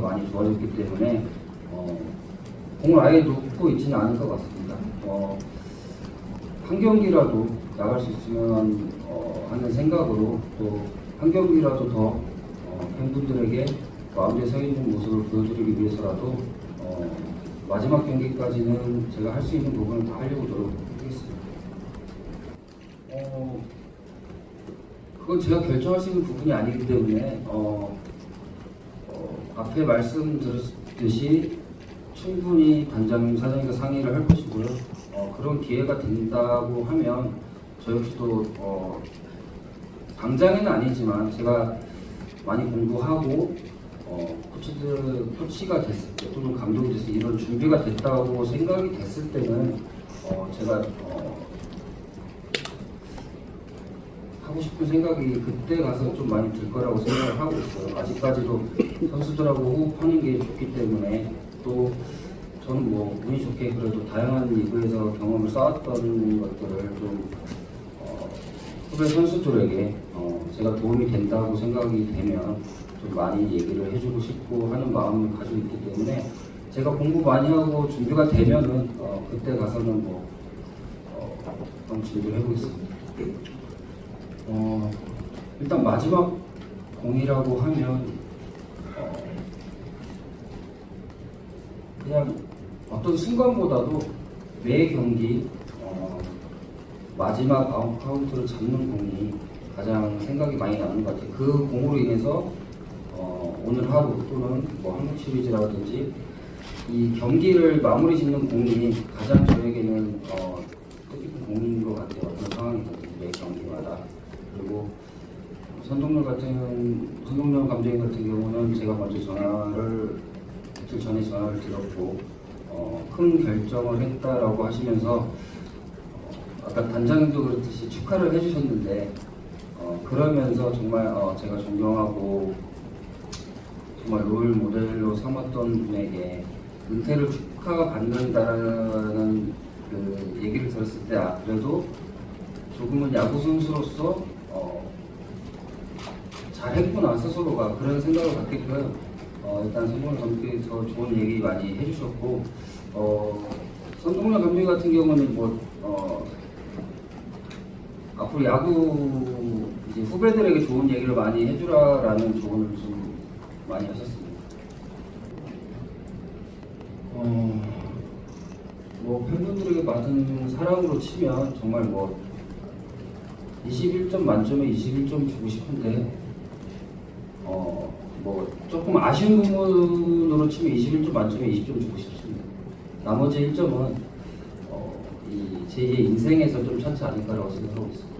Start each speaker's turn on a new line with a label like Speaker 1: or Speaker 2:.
Speaker 1: 많이 좋아졌기 때문에 어, 공을 아예 놓고 있지는 않을 것 같습니다. 어, 한 경기라도 나갈 수 있으면 어, 하는 생각으로 또 한 경기라도 더 어, 팬분들에게 마음에 서 있는 모습을 보여드리기 위해서라도 어, 마지막 경기까지는 제가 할 수 있는 부분을 다 하려고 노력하겠습니다. 어, 그건 제가 결정할 수 있는 부분이 아니기 때문에 어, 어, 앞에 말씀드렸듯이 충분히 단장님, 사장님과 상의를 할 것이고요. 어, 그런 기회가 된다고 하면 저 역시도 어, 당장은 아니지만 제가 많이 공부하고 어, 코치들 코치가 됐을 때 또는 감독이 됐을 때 이런 준비가 됐다고 생각이 됐을 때는 어, 제가 어, 하고 싶은 생각이 그때 가서 좀 많이 들 거라고 생각을 하고 있어요. 아직까지도 선수들하고 호흡하는 게 좋기 때문에 또 저는 뭐 운이 좋게 그래도 다양한 리그에서 경험을 쌓았던 것들을 좀 어, 후배 선수들에게 어, 제가 도움이 된다고 생각이 되면 좀 많이 얘기를 해주고 싶고 하는 마음을 가지고 있기 때문에 제가 공부 많이 하고 준비가 되면은 어, 그때 가서는 뭐 어, 한번 준비를 해보겠습니다. 어, 일단 마지막 공이라고 하면 어, 그냥 어떤 순간보다도 매 경기 어, 마지막 아웃 카운트를 잡는 공이 가장 생각이 많이 나는 것 같아요. 그 공으로 인해서 어, 오늘 하루 또는 뭐 한국 시리즈라든지 이 경기를 마무리 짓는 공이 가장 저에게는 어, 뜻깊은 공인 것 같아요. 어떤 경기마다 그리고 선동열 같은 선동열 감독님 같은 경우는 제가 먼저 전화를 이틀 전에 전화를 드렸고 어, 큰 결정을 했다라고 하시면서 어, 아까 단장님도 그렇듯이 축하를 해주셨는데 어, 그러면서 정말 어, 제가 존경하고 정말 롤 모델로 삼았던 분에게 은퇴를 축하받는다라는 그 얘기를 들었을 때 아, 그래도 조금은 야구 선수로서 어, 잘했구나 스스로가 그런 생각을 갖게끔 어, 일단 선동열 감독님께서 좋은 얘기 많이 해주셨고 어, 선동열 감독님 같은 경우는 뭐 어, 앞으로 야구 이제 후배들에게 좋은 얘기를 많이 해주라라는 조언을 좀 많이 하셨습니다. 어, 뭐 팬분들에게 받은 사랑으로 치면 정말 뭐 21점 만점에 21점 주고 싶은데 어, 뭐 조금 아쉬운 부분으로 치면 21점 만점에 20점 주고 싶습니다. 나머지 1점은 어, 이 제2의 인생에서 좀 찾지 않을까라고 생각하고 있습니다.